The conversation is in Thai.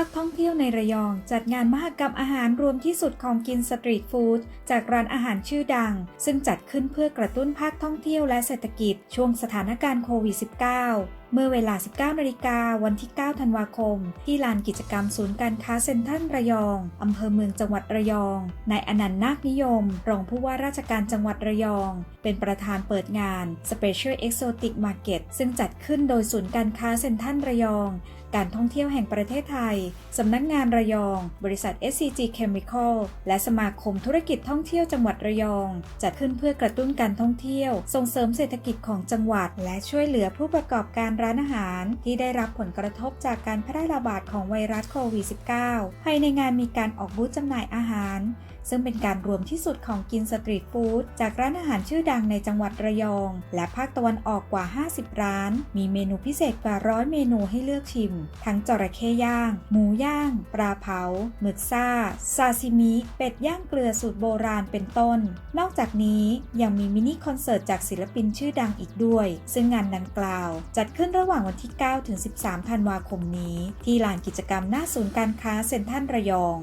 าคท่องเที่ยวในระยอง จัดงานมหกรรมอาหารรวมที่สุดของกินสตรีทฟู้ดจากร้านอาหารชื่อดัง ซึ่งจัดขึ้นเพื่อกระตุ้นภาคท่องเที่ยวและเศรษฐกิจช่วงสถานการณ์โควิด -19 เมื่อเวลา 19นาฬิกาวันที่ 9 ธันวาคม ที่ลานกิจกรรมศูนย์การค้าเซ็นทรัลระยอง อำเภอเมืองจังหวัดระยอง นายอนันต์นาคนิยม รองผู้ว่าราชการจังหวัดระยอง เป็นประธานเปิดงาน Special Exotic Market ซึ่งจัดขึ้นโดยศูนย์การค้าเซ็นทรัลระยอง การท่องเที่ยวแห่งประเทศไทย สำนักงานระยอง บริษัท SCG Chemical และสมาคมธุรกิจท่องเที่ยวจังหวัดระยอง จัดขึ้นเพื่อกระตุ้นการท่องเที่ยว ส่งเสริมเศรษฐกิจของจังหวัด และช่วยเหลือผู้ประกอบการร้านอาหารที่ได้รับผลกระทบจากการแพร่ระบาดของไวรัสโควิด -19 ภายในงานมีการออกบูธจำหน่ายอาหาร ซึ่งเป็นการรวมที่สุดของกินสตรีทฟู้ดจากร้านอาหารชื่อดังในจังหวัดระยอง และภาคตะวันออกกว่า 50 ร้าน มีเมนูพิเศษกว่าร้อยเมนูให้เลือกชิม ทั้งจระเข้ย่าง หมูย่าง ปลาเผา หมึกซ่า ซาซิมิ เป็ดย่างเกลือสูตรโบราณเป็นต้น นอกจากนี้ยังมีมินิคอนเสิร์ตจากศิลปินชื่อดังอีกด้วย ซึ่งงานดังกล่าว จัดขึ้นระหว่างวันที่ 9 ถึง 13 ธันวาคมนี้ ที่ลานกิจกรรมหน้าศูนย์การค้าเซ็นทรัลระยอง